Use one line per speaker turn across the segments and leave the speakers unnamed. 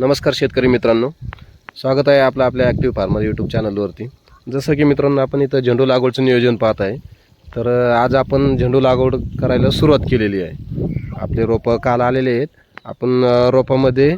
नमस्कार शेतकरी मित्रांनो. स्वागत आहे आपलं आपल्या ॲक्टिव्ह फार्मर यूट्यूब चॅनलवरती जसं की मित्रांनो आपण इथं झेंडू लागवडचं नियोजन पाहत आहे. तर आज आपण झेंडू लागवड करायला सुरुवात केलेली आहे. आपले रोपं काल आलेले आहेत. आपण रोपामध्ये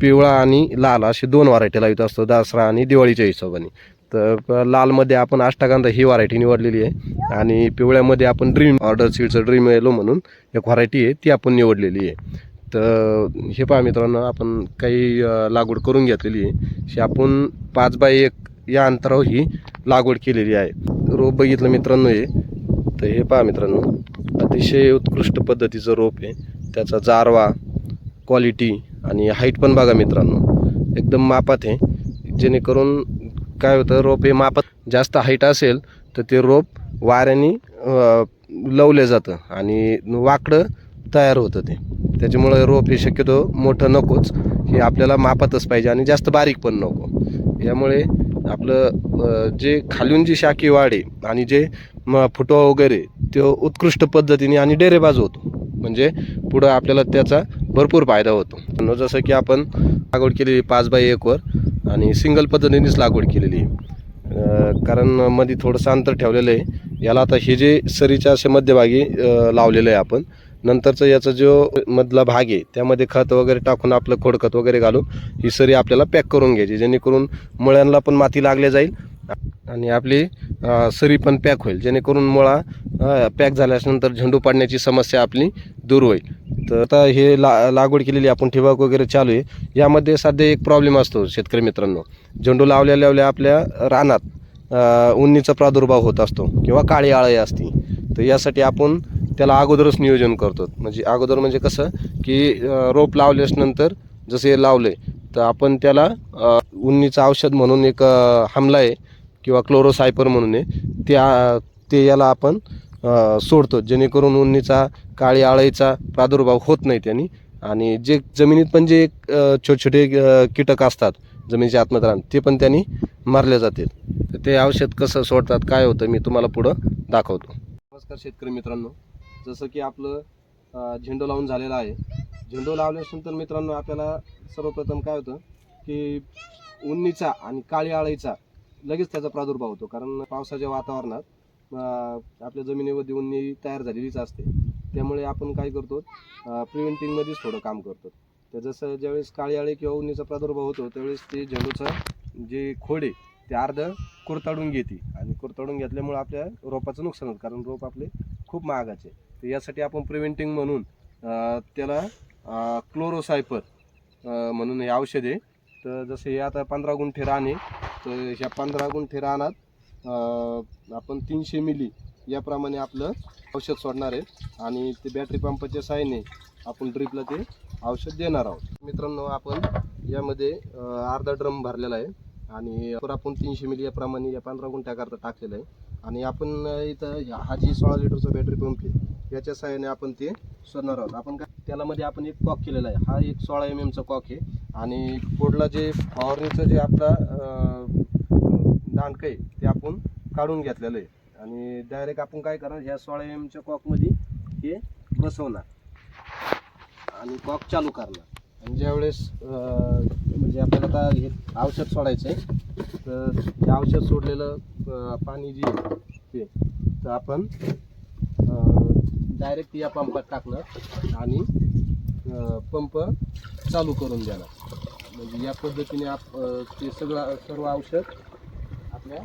पिवळा आणि लाल असे दोन व्हरायटी लावित असतो. दसरा आणि दिवाळीच्या हिशोबाने. तर लालमध्ये आपण अष्टागंधा ही व्हरायटी निवडलेली आहे. आणि पिवळ्यामध्ये आपण ड्रीम ऑर्डर सीडचं ड्रीम येलो म्हणून एक व्हरायटी आहे ती आपण निवडलेली आहे. तर हे पहा मित्रांनो आपण काही लागवड करून घेतलेली आहे. ही आपण पाच बाय एक या अंतरावर ही लागवड केलेली आहे. रोप बघितलं मित्रांनो हे. तर हे पहा मित्रांनो अतिशय उत्कृष्ट पद्धतीचं रोप आहे. त्याचा जारवा क्वालिटी आणि हाईट पण बघा मित्रांनो एकदम मापात आहे. जेणेकरून काय होतं रोप हे मापात जास्त हाईट असेल तर ते रोप वाऱ्याने लवले जातं आणि वाकडं तयार होतं ते. त्याच्यामुळे रोप हे शक्यतो मोठं नकोच. हे आपल्याला मापातच पाहिजे आणि जास्त बारीक पण नको. यामुळे आपलं जे खालून जी शाखी वाढे आणि जे म फुटवा वगैरे तो उत्कृष्ट पद्धतीने आणि डेरेबाज होतो. म्हणजे पुढं आपल्याला त्याचा भरपूर फायदा होतो. जसं की आपण लागवड केलेली पाच बाय एकवर आणि सिंगल पद्धतीनेच लागवड केलेली कारण मध्ये थोडंसं अंतर ठेवलेलं आहे. याला आता हे जे सरीच्या असे मध्यभागी लावलेलं आहे आपण नंतरचं याचा जो मधला भाग आहे त्यामध्ये खत वगैरे टाकून आपलं खोडखत वगैरे घालून ही सरी आपल्याला पॅक करून घ्यायची जेणेकरून मुळ्यांना पण माती लागल्या जाईल आणि आपली सरी पण पॅक होईल जेणेकरून मुळा पॅक झाल्यानंतर झेंडू पाडण्याची समस्या आपली दूर होईल. तर आता हे ला लागवड केलेली आपण ठिबक वगैरे चालू आहे यामध्ये सध्या एक प्रॉब्लेम असतो शेतकरी मित्रांनो. झेंडू लावल्या लावल्या आपल्या रानात उन्नीचा प्रादुर्भाव होत असतो किंवा काळी आळी असते. तर यासाठी आपण त्याला अगोदरच नियोजन करतो म्हणजे अगोदर म्हणजे कसं की रोप लावल्यास नंतर जसे हे लावले तर आपण त्याला उन्नीचं औषध म्हणून एक हमला आहे किंवा क्लोरोसायपर म्हणून आहे त्या ते याला आपण सोडतो. जेणेकरून उन्नीचा काळी आळीचा प्रादुर्भाव होत नाही त्यांनी. आणि जे जमिनीत पण जे छोटे छोटे कीटक असतात जमिनीच्या आतमध्ये राहून ते पण त्यांनी मारले जातील तर ते औषध कसं सोडतात काय होतं मी तुम्हाला पुढं दाखवतो. नमस्कार शेतकरी मित्रांनो. जसं की आपलं झेंडू लावून झालेलं आहे. झेंडू लावल्यानंतर मित्रांनो आपल्याला सर्वप्रथम काय होतं की उन्नीचा आणि काळी आळीचा लगेच त्याचा प्रादुर्भाव होतो. कारण पावसाच्या वातावरणात आपल्या जमिनीमध्ये उन्नी तयार झालेलीच असते. त्यामुळे आपण काय करतो प्रिव्हेंटिंगमध्येच थोडं काम करतो. तर जसं ज्यावेळेस काळी आळी किंवा उन्नीचा प्रादुर्भाव होतो त्यावेळेस ते झेंडूचं जे खोडे ते अर्ध कुरताडून घेते. आणि कुरताडून घेतल्यामुळे आपल्या रोपाचं नुकसान होतं. कारण रोप आपले खूप महागाचे. तर यासाठी आपण प्रिव्हेंटिंग म्हणून त्याला क्लोरोसायपर म्हणून हे औषध आहे. तर जसं हे आता पंधरा गुंठे रान आहे तर ह्या पंधरा गुंठे रानात आपण तीनशे मिली याप्रमाणे आपलं औषध सोडणार आहे. आणि ते बॅटरी पंपाच्या साहाय्याने आपण ड्रिपला ते औषध देणार आहोत. मित्रांनो आपण यामध्ये अर्धा ड्रम भरलेला आहे. आणि आपण तीनशे मिली याप्रमाणे या पंधरा गुंठ्याकरता टाकलेलं आहे. आणि आपण इथं हा जी सोळा लिटरचा बॅटरी पंप आहे याच्या सहाय्याने आपण ते सोडणार आहोत. आपण काय त्याला मध्ये आपण एक कॉक केलेला आहे. हा एक सोळा एम एमचा कॉक आहे. आणि पुढला जे फवारणीचं जे आपला दांडकं आहे ते आपण काढून घेतलेलं आहे. आणि डायरेक्ट आपण काय करणार ह्या सोळा एम एमच्या कॉकमध्ये हे बसवणार. आणि कॉक चालू करणार. आणि ज्यावेळेस म्हणजे आपल्याला आता हे औषध सोडायचं आहे तर हे औषध सोडलेलं पाणी जे आहे ते तर आपण डायरेक्ट या पंपात टाकणार आणि पंप चालू करून देणार. म्हणजे या पद्धतीने आप ते सगळं सर्व औषध आपल्या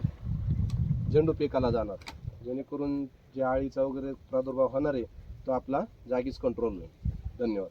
झेंडू पिकाला जाणार. जेणेकरून जे आळीचा वगैरे प्रादुर्भाव होणार आहे तो आपला जागीच कंट्रोल होईल. धन्यवाद.